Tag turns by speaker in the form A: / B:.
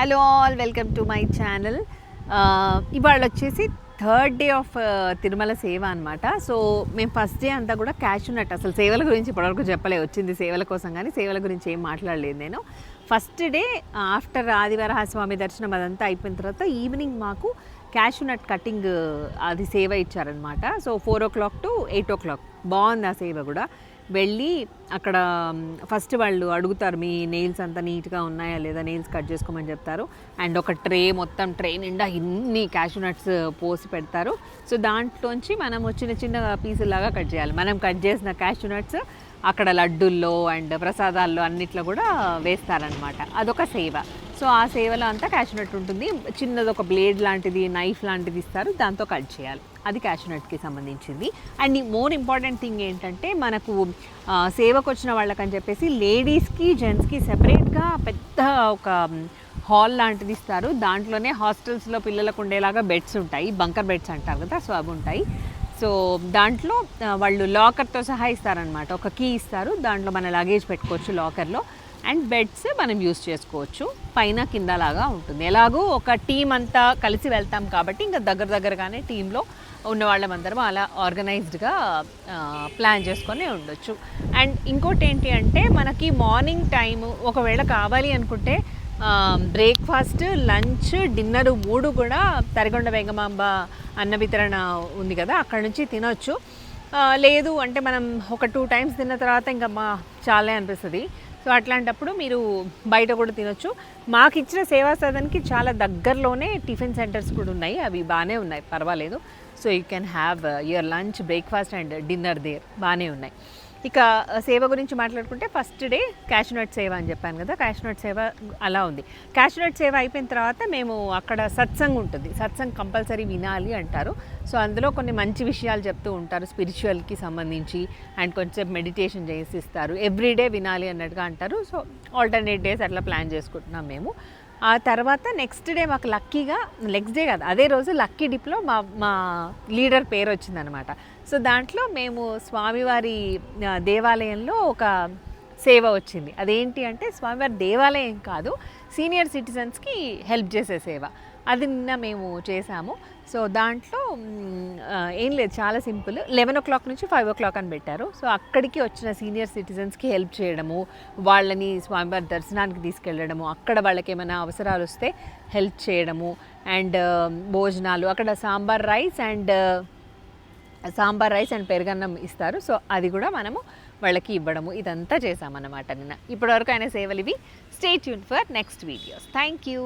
A: Hello all welcome to my channel ఇవాళ వచ్చేసి third day of Tirumala సేవ అనమాట సో మేము ఫస్ట్ డే అంతా కూడా క్యాష్ ఉన్నట్టు. అసలు సేవల గురించి ఇప్పటివరకు చెప్పలే వచ్చింది సేవల కోసం కానీ సేవల గురించి ఏం మాట్లాడలేదు నేను. ఫస్ట్ డే ఆఫ్టర్ ఆదివార స్వామి దర్శనం అదంతా అయిపోయిన తర్వాత ఈవినింగ్ మాకు క్యాష్ నట్ కటింగ్ అది సేవ ఇచ్చారనమాట so four o'clock to eight o'clock బాగుంది ఆ సేవ కూడా. వెళ్ళి అక్కడ ఫస్ట్ వాళ్ళు అడుగుతారు మీ నెయిల్స్ అంతా నీట్గా ఉన్నాయా లేదా? నెయిల్స్ కట్ చేసుకోమని చెప్తారు. అండ్ ఒక ట్రే మొత్తం ట్రే నిండా ఇన్ని క్యాషూ నట్స్ పోసి పెడతారు. సో దాంట్లోంచి మనం చిన్న చిన్న పీసులాగా కట్ చేయాలి. మనం కట్ చేసిన క్యాషూ నట్స్ అక్కడ లడ్డుల్లో అండ్ ప్రసాదాల్లో అన్నిట్లో కూడా వేస్తారనమాట అదొక సేవ. సో ఆ సేవలో అంతా క్యాషనట్ ఉంటుంది. చిన్నది ఒక బ్లేడ్ లాంటిది నైఫ్ లాంటిది ఇస్తారు. దాంతో కట్ చేయాలి. అది క్యాషనట్కి సంబంధించింది. అండ్ మోర్ ఇంపార్టెంట్ థింగ్ ఏంటంటే మనకు సేవకు వచ్చిన వాళ్ళకని చెప్పేసి లేడీస్కి జెంట్స్కి సెపరేట్గా పెద్ద ఒక హాల్ లాంటిది ఇస్తారు. దాంట్లోనే హాస్టల్స్లో పిల్లలకు ఉండేలాగా బెడ్స్ ఉంటాయి. బంకర్ బెడ్స్ అంటారు కదా సో అవి ఉంటాయి. సో దాంట్లో వాళ్ళు లాకర్తో సహా ఇస్తారనమాట ఒక కీ ఇస్తారు. దాంట్లో మన లగేజ్ పెట్టుకోవచ్చు లాకర్లో అండ్ బెడ్స్ మనం యూస్ చేసుకోవచ్చు. పైన కింద లాగా ఉంటుంది. ఎలాగో ఒక టీం అంతా కలిసి వెళ్తాం కాబట్టి ఇంకా దగ్గర దగ్గరగానే టీంలో ఉన్న వాళ్ళమందరం అలా ఆర్గనైజ్డ్గా ప్లాన్ చేసుకొని ఉండొచ్చు. అండ్ ఇంకోటి ఏంటి అంటే మనకి మార్నింగ్ టైము ఒకవేళ కావాలి అనుకుంటే బ్రేక్ఫాస్ట్ లంచ్ డిన్నర్ మూడు కూడా తరిగొండ వెంగమాంబ అన్న వితరణ ఉంది కదా అక్కడ నుంచి తినొచ్చు. లేదు అంటే మనం ఒక టూ టైమ్స్ తిన్న తర్వాత ఇంకా మా చాలే అనిపిస్తుంది. సో అట్లాంటప్పుడు మీరు బయట కూడా తినొచ్చు. మాకు ఇచ్చిన సేవా సదన్కి చాలా దగ్గరలోనే టిఫిన్ సెంటర్స్ కూడా ఉన్నాయి. అవి బాగానే ఉన్నాయి. పర్వాలేదు. So you can have your lunch breakfast and dinner there బాగానే ఉన్నాయి. ఇక సేవ గురించి మాట్లాడుకుంటే ఫస్ట్ డే క్యాష్ నట్ సేవ అని చెప్పాను కదా క్యాష్ నోట్ సేవ అలా ఉంది. క్యాష్ నట్ సేవ అయిపోయిన తర్వాత మేము అక్కడ సత్సంగ్ ఉంటుంది. సత్సంగ్ కంపల్సరీ వినాలి అంటారు. సో అందులో కొన్ని మంచి విషయాలు చెప్తూ ఉంటారు. స్పిరిచువల్కి సంబంధించి అండ్ కొంచెం మెడిటేషన్ చేసి ఇస్తారు ఎవ్రీడే వినాలి అన్నట్టుగా అంటారు. సో ఆల్టర్నేట్ డేస్ అట్లా ప్లాన్ చేసుకుంటున్నాం మేము. ఆ తర్వాత నెక్స్ట్ డే మాకు లక్కీగా నెక్స్ట్ డే కాదు అదే రోజు లక్కీ డిప్లో మా మా లీడర్ పేరు వచ్చిందనమాట. సో దాంట్లో మేము స్వామివారి దేవాలయంలో ఒక సేవ వచ్చింది. అదేంటి అంటే స్వామివారి దేవాలయం కాదు సీనియర్ సిటిజన్స్కి హెల్ప్ చేసే సేవ. అది నిన్న మేము చేసాము. సో దాంట్లో ఏం లేదు. చాలా సింపుల్. లెవెన్ ఓ క్లాక్ నుంచి ఫైవ్ ఓ క్లాక్ అని పెట్టారు. సో అక్కడికి వచ్చిన సీనియర్ సిటిజన్స్కి హెల్ప్ చేయడము వాళ్ళని స్వామివారి దర్శనానికి తీసుకెళ్ళడము అక్కడ వాళ్ళకి ఏమైనా అవసరాలు వస్తే హెల్ప్ చేయడము అండ్ భోజనాలు. అక్కడ sambar rice and sambar rice and పెరుగన్నం ఇస్తారు. సో అది కూడా మనము వాళ్ళకి ఇవ్వడము. ఇదంతా చేసామన్నమాట నిన్న. ఇప్పటివరకు ఆయన సేవలు ఇవి. Stay tune for next videos thank you